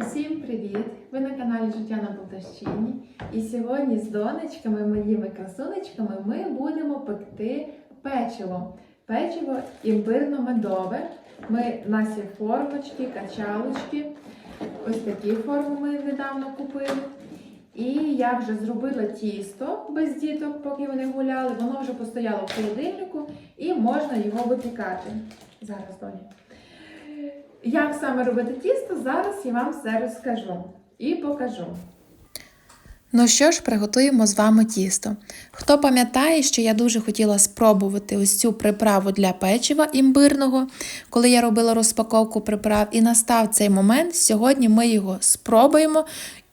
Усім привіт! Ви на каналі Життя на Полтавщині. І сьогодні з донечками, моїми красунечками, ми будемо пекти печиво. Печиво імбирно-медове. Ми є формочки, качалочки. Ось такі форми ми недавно купили. І я вже зробила тісто без діток, поки вони гуляли. Воно вже постояло в холодильнику і можна його випікати. Зараз, доні. Як саме робити тісто, зараз я вам все розкажу і покажу. Ну що ж, приготуємо з вами тісто. Хто пам'ятає, що я дуже хотіла спробувати ось цю приправу для печива імбирного, коли я робила розпаковку приправ, і настав цей момент, сьогодні ми його спробуємо.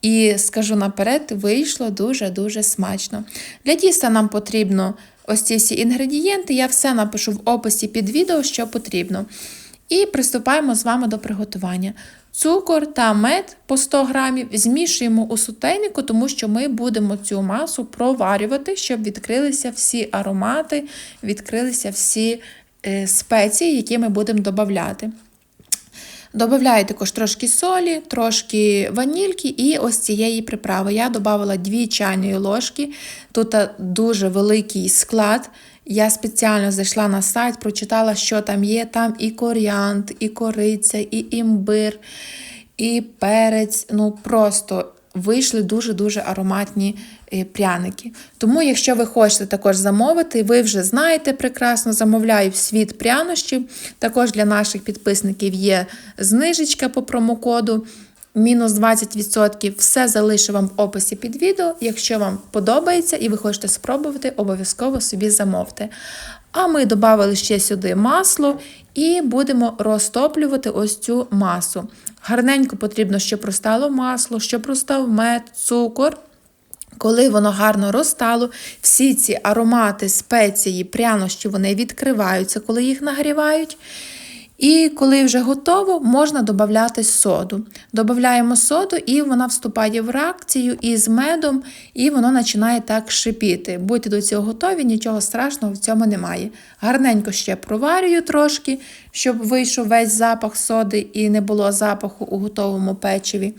І скажу наперед, вийшло дуже-дуже смачно. Для тіста нам потрібно ось ці всі інгредієнти. Я все напишу в описі під відео, що потрібно. І приступаємо з вами до приготування. Цукор та мед по 100 грамів змішуємо у сутейнику, тому що ми будемо цю масу проварювати, щоб відкрилися всі аромати, відкрилися всі е, спеції, які ми будемо додавати. Добавляю також трошки солі, трошки ванільки і ось цієї приправи. Я додавала 2 чайної ложки. Тут дуже великий склад. Я спеціально зайшла на сайт, прочитала, що там є. Там і коріант, і кориця, і імбир, і перець. Ну просто вийшли дуже-дуже ароматні е, пряники. Тому, якщо ви хочете також замовити, ви вже знаєте прекрасно, замовляю в світ прянощів. Також для наших підписників є знижечка по промокоду. Мінус 20%. Все залишу вам в описі під відео. Якщо вам подобається і ви хочете спробувати, обов'язково собі замовте. А ми додали ще сюди масло і будемо розтоплювати ось цю масу. Гарненько потрібно, щоб розтало масло, щоб розстав мед, цукор. Коли воно гарно розтало, всі ці аромати, спеції, прянощі вони відкриваються, коли їх нагрівають. І коли вже готово, можна додати соду. Додаємо соду, і вона вступає в реакцію із медом, і воно починає так шипіти. Будьте до цього готові, нічого страшного в цьому немає. Гарненько ще проварюю трошки, щоб вийшов весь запах соди і не було запаху у готовому печиві.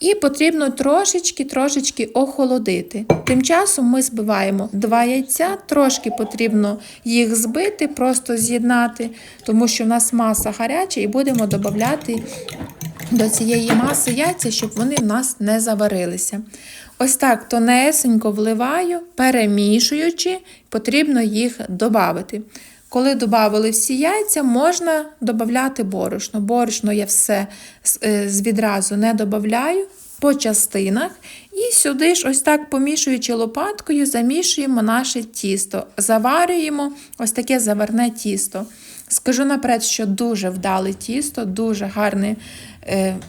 І потрібно трошечки-трошечки охолодити. Тим часом ми збиваємо два яйця, трошки потрібно їх збити, просто з'єднати, тому що в нас маса гаряча, і будемо додати до цієї маси яйця, щоб вони в нас не заварилися. Ось так тонесенько вливаю, перемішуючи, потрібно їх додати. Коли додали всі яйця, можна додати борошно. Борошно я все відразу не додаю по частинах. І сюди ж, ось так помішуючи лопаткою, замішуємо наше тісто, заварюємо ось таке заварне тісто. Скажу наперед, що дуже вдале тісто, дуже гарне е,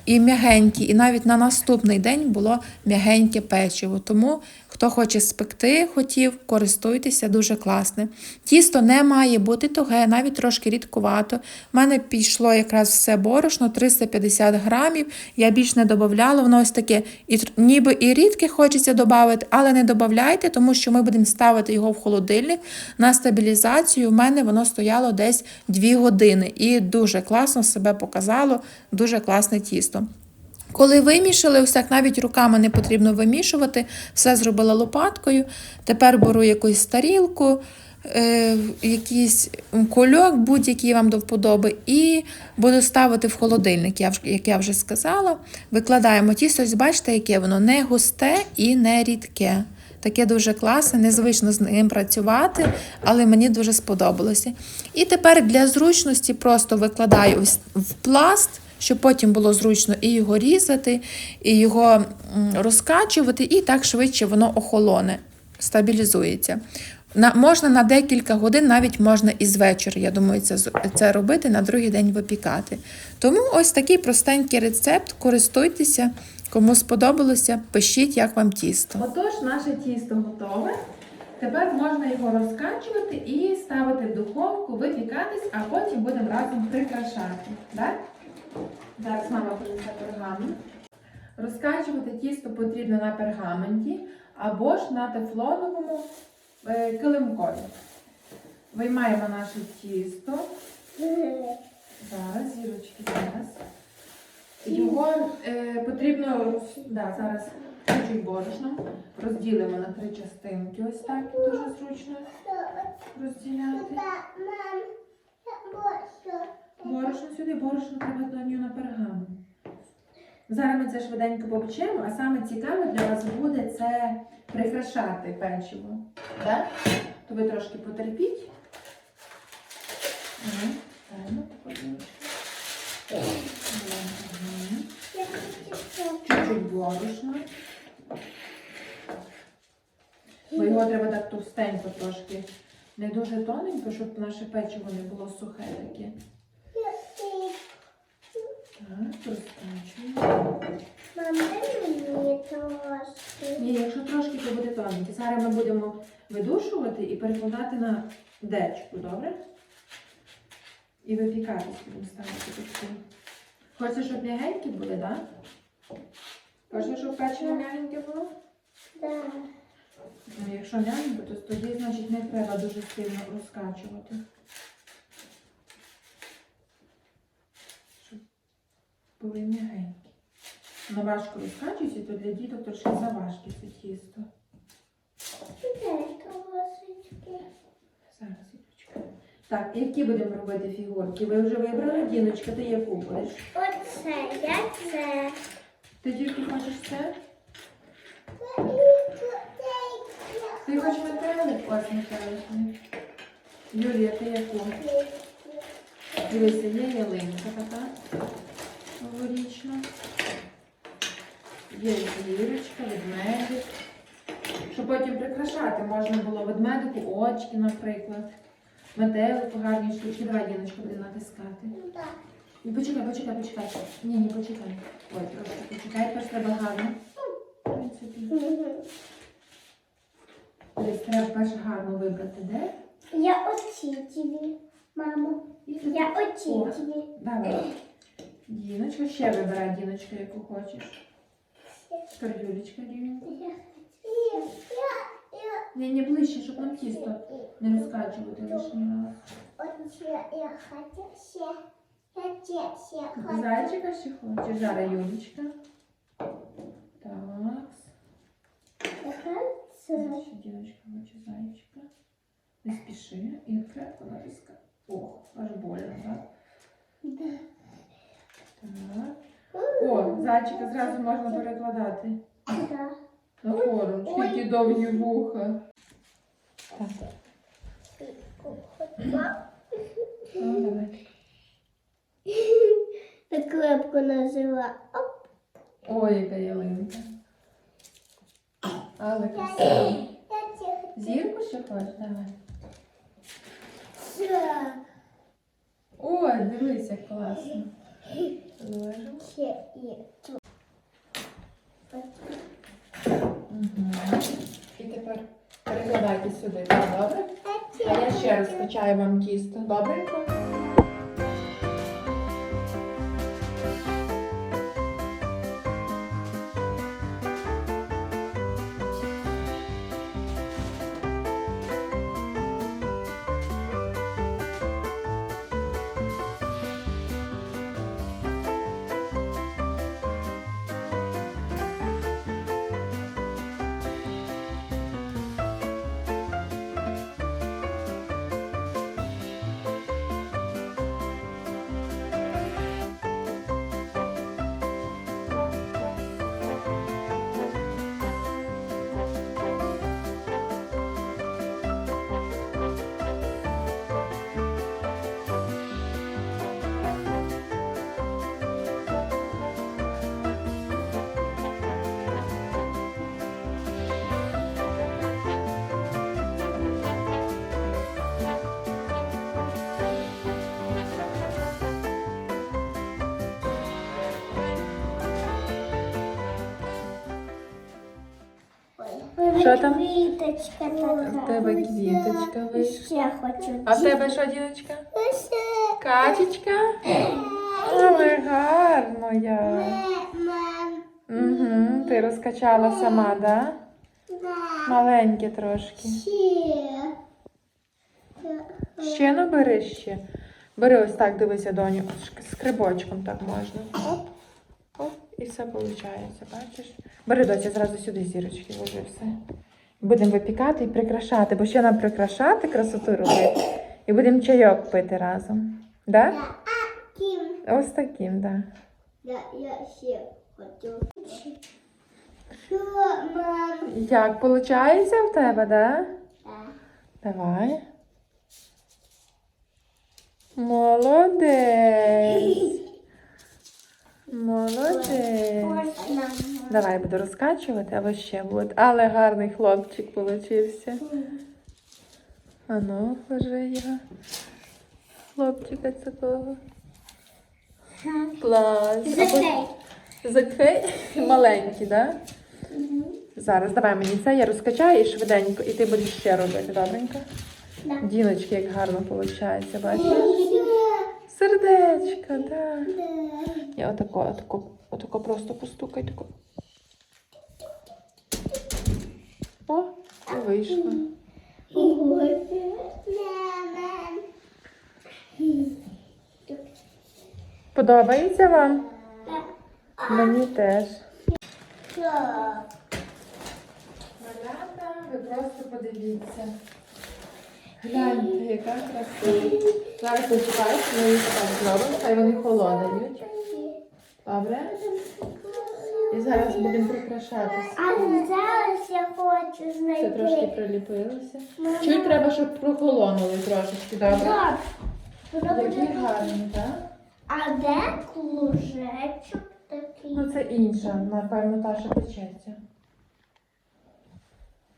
і м'ягеньке, і навіть на наступний день було м'ягеньке печиво. Тому, хто хоче спекти, хотів, користуйтеся, дуже класне. Тісто не має бути туге, навіть трошки рідкувато. У мене пішло якраз все борошно, 350 грамів. Я більш не додавала, воно ось таке, і, ніби і рідке хочеться додати, але не додавайте, тому що ми будемо ставити його в холодильник на стабілізацію. У мене воно стояло десь 2 години і дуже класно себе показало, дуже класне тісто. Коли вимішали, ось так навіть руками не потрібно вимішувати, все зробила лопаткою. Тепер беру якусь тарілку, е, якийсь кульок, будь-який вам до вподоби, і буду ставити в холодильник, як я вже сказала. Викладаємо тісто, ось бачите, яке воно не густе і не рідке. Таке дуже класне, незвично з ним працювати, але мені дуже сподобалося. І тепер для зручності просто викладаю ось в пласт, щоб потім було зручно і його різати, і його розкачувати, і так швидше воно охолоне, стабілізується. На, Можна на декілька годин, навіть можна і з вечора, я думаю, це це робити, на другий день випікати. Тому ось такий простенький рецепт, користуйтеся. Кому сподобалося, пишіть, як вам тісто. Отож, наше тісто готове. Тепер можна його розкачувати і ставити в духовку, випікатись, а потім будемо разом прикрашати. Так? Зараз мама принесе пергамент. Розкачувати тісто потрібно на пергаменті або ж на тефлоновому е, килимкові. Виймаємо наше тісто. Зараз, зірочки, зараз. Його е, потрібно да, зараз чуть борошно. Розділимо на три частинки. Ось так дуже зручно розділяти. Борошно сюди, борошно треба до нього на пергамент. Зараз ми це швиденько попечемо, а саме цікаве для вас буде це прикрашати печиво. Так? То ви трошки потерпіть. Чуть-чуть борошна. Бо його треба так товстенько трошки. Не дуже тоненько, щоб наше печиво не було сухе таке. Так, розкачуємо. Ні, якщо трошки, то буде тоненьке. Зараз ми будемо видушувати і перекладати на дечку, добре? І випікатись будемо ставити такі. Хочеш, щоб м'ягенькі були, так? Хочеш, щоб печиво м'ягеньке було? Ну, якщо м'ягенько, то тоді, значить, не треба дуже сильно розкачувати. Були м'ягенькі. Воно важко розкачується, то для діток трошки заважке це тісто. Зараз я. Так, які будемо робити фігурки? Ви вже вибрали, Діночка, ти яку будеш? Оце, я це. Ти тільки хочеш це? Ти хочеш метелик? Ось метелик. Юлія, ти яку? Дивися, є ялинка така новорічна. Є зірочка, ведмедик. Щоб потім прикрашати можна було ведмедику очки, наприклад. Метелику гарні штучки. Давай, Діночка, буде натискати. Ні, почекай, почекай, почекай. Ні, ні, почекай. Ой, трошки почекай, тепер треба гарно. В принципі. Десь треба перше гарно вибрати, де? Я оці тобі, мамо. Я оці тобі. Давай. Діночка, ще вибирай, Діночка, яку хочеш. Тепер Юлічка рівень. Я, я, я, Ні, не ближче, щоб нам тісто не розкачувати лишній раз. оце я хочу ще. Я це ще Ти хочу. Зайчика ще хочеш? Зараз Юлічка. Так. Я хочу. Ще Діночка хоче зайчика. Не спіши і крепко натискай. Ох, аж больно, так? Да. Так. О, зайчика зразу можна перекладати. Да. На форум, які довгі вуха. Так, ну давай. Так. Оп. Ой, яка ялинка. Але красиво. Зірку ще хочеш? Давай. Ой, дивись, як класно. І тепер перекладайте сюди, добре? А я ще раз качаю вам тісто. Добренько? Що там? Квіточка така. В тебе квіточка вийшла. Ще хочу. А в тебе що, діночка? Качечка? Але гарно я. Угу, ти розкачала сама, да? Маленьке трошки. Ще. Ще набери ще. Бери ось так, дивися, доню. Скрибочком так можна. Оп. І все виходить, бачиш? Бери доця зразу сюди зірочки, ложи все. Будемо випікати і прикрашати, бо ще нам прикрашати, красоту робити. І будемо чайок пити разом. Да? Я Ось таким, так. Да. Я, я ще хочу. Як виходить в тебе, да? Так. Давай. Молодець. Молодець. Давай буду розкачувати, а ви ще буде. Але гарний хлопчик получився. А ну, ложи його. Хлопчика такого. Клас. А Закрий. Маленький, так? Зараз давай мені це, я розкачаю і швиденько, і ти будеш ще робити, добренько? Да. Діночки, як гарно виходить, бачиш? Сердечко, так. Да. Я отако, отако, отако просто постукай, тако. О, і вийшло. Подобається вам? Мені теж. Малята, ви просто подивіться. Гляньте, яка краса. Зараз почекайте, ми їх так зробимо, хай вони холодають. Добре? І зараз будемо прикрашатися. А зараз я хочу Це трошки знайти. приліпилося. Чуть треба, щоб прохолонули трошечки, добре? Добре. Які гарні, так? А де кружечок такий? Ну це інша, напевно, та, що печеться.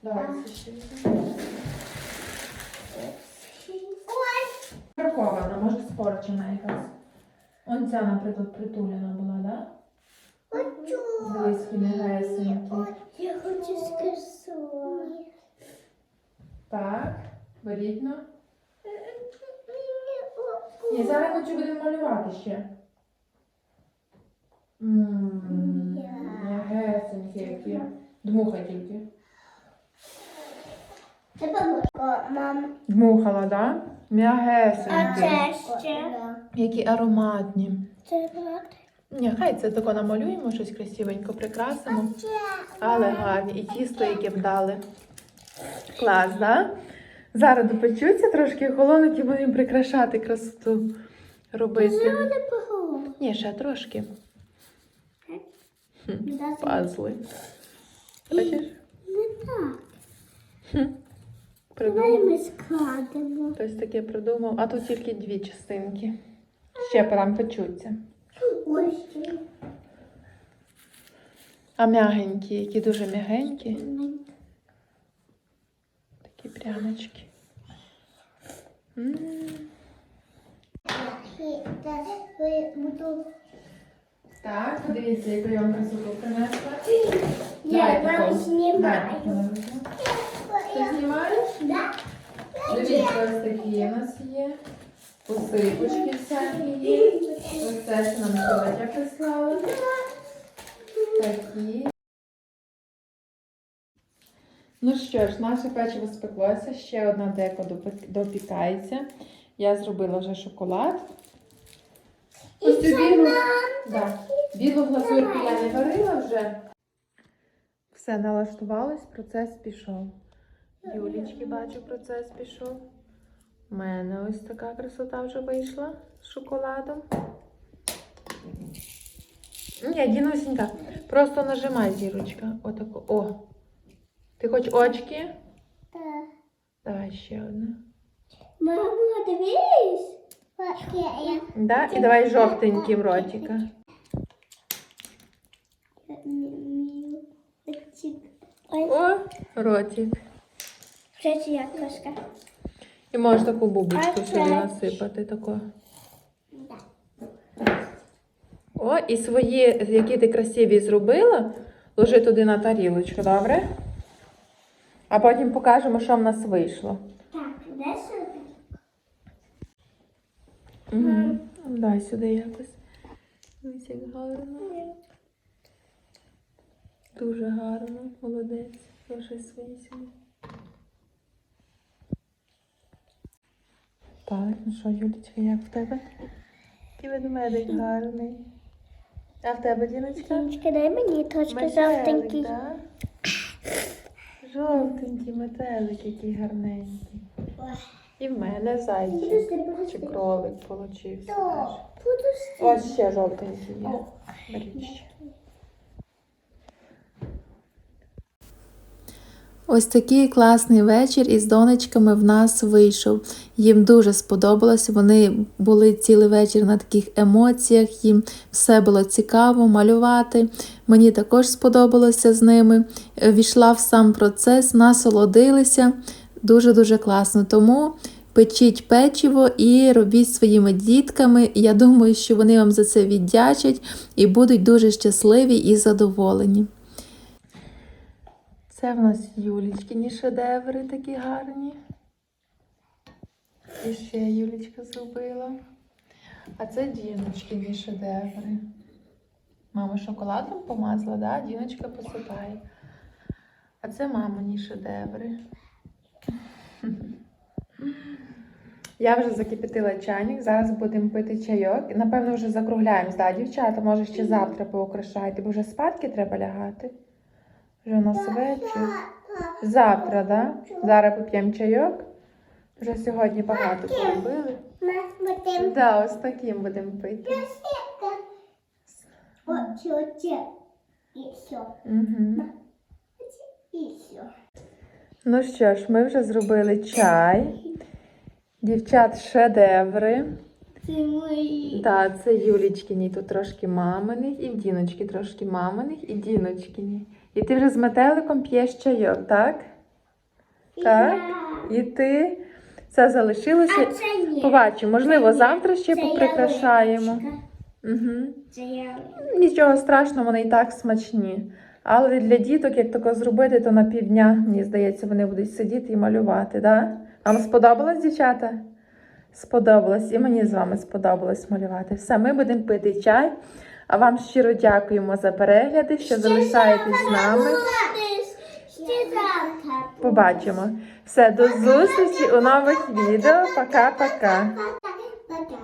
Давай це ще. візьмемо. Бракована, може спорчена якась. Он ця, наприклад, притулена була, так? Хочу. Які негесенькі. Я хочу з. Так, беріть ну. І зараз чи будемо малювати ще. Ммм, Негесенькі які. Дмухай тільки. Це бабушка, мам. Дмухала, так? Да? А М'ягесенькі. це ще? Які ароматні. Це так. Ні, хай це тако намалюємо, щось красивенько прикрасимо. Але гарні. І тісто, яке вдали. Клас, да? Зараз допечуться трошки холонуть і будемо прикрашати красоту. Робити. Не. Ні, ще трошки. Не Пазли. Бачиш? так. Давай Придумав. ми складемо. Хтось таке придумав. А тут тільки дві частинки. Ще там печуться. Ось. А м'ягенькі, які дуже м'ягенькі. Такі пряночки. М. Так, подивіться, яку я вам красоту принесла. Я вам знімаю. Ти знімаєш? Да? Дивіться, ось такі у нас є. Посипочки всякі є. Ось це, що нам Володя прислала. Такі. Ну що ж, наше печиво спеклося. Ще одна деко допікається. Я зробила вже шоколад. Ось цю білу, да, білу глазурку я не варила вже. Все налаштувалось, процес пішов. Юлічки, бачу, процес пішов. У мене ось така красота вже вийшла з шоколадом. Ні, Дінусінька, просто нажимай зірочка. Отако. О. Ти хоч очки? Так. Давай ще одне. Мама, дивись. Да? І давай жовтеньким ротика. О, ротик. Вже я кошка. І можеш таку бубочку А сюди насипати. Таку. О, і свої, які ти красиві зробила, ложи туди на тарілочку, добре? А потім покажемо, що в нас вийшло. Так, де сюди? Угу. Дай сюди якось. Ось як гарно. Дуже гарно, молодець. Ложи свої сюди. Так, ну що, Юлічка, як в тебе? Такий ведмедик гарний. А в тебе, Діночка? Діночка, дай мені трошки Метелик, жовтенький. да? Жовтенький метелик, який гарненький. І в мене зайчик. Подожди, Чи подожди. кролик получився. Теж. подожди. Ось ще жовтенький є. Беріть ще. Ось такий класний вечір із донечками в нас вийшов. Їм дуже сподобалось. Вони були цілий вечір на таких емоціях, їм все було цікаво малювати. Мені також сподобалося з ними. Війшла в сам процес, насолодилися. Дуже-дуже класно. Тому печіть печиво і робіть своїми дітками. Я думаю, що вони вам за це віддячать і будуть дуже щасливі і задоволені. Це в нас Юлічкині шедеври такі гарні. І ще Юлічка зробила. А це Діночкині шедеври. Мама шоколадом помазала, да? Діночка посипає. А це мамині шедеври. Я вже закипятила чайник, зараз будемо пити чайок. Напевно, вже закругляємось, да, дівчата? Може, ще завтра поукрашайте, бо вже спадки треба лягати. Вже у нас вечір. Завтра, да? Зараз поп'ємо чайок. Вже сьогодні багато поробили. Да, ось таким будемо пити. Угу. Ну що ж, ми вже зробили чай. Дівчат шедеври. Це мої. Так, це Юлічкині, тут трошки маминих, і в Діночки трошки маминих, і Діночкині. І ти вже з метеликом п'єш чайок, так? Так. І ти це залишилося. А це ні. Побачимо, можливо, завтра ще Це поприкрашаємо. ялиночка. Угу. Це я. Нічого страшного, вони і так смачні. Але для діток, як тако зробити, то на півдня, мені здається, вони будуть сидіти і малювати. Да? Вам сподобалось, дівчата? Сподобалось. І мені з вами сподобалось малювати. Все, ми будемо пити чай. А вам щиро дякуємо за перегляди, що залишаєтесь з нами. Побачимо. Все, до зустрічі у нових відео. Пока-пока. Пока.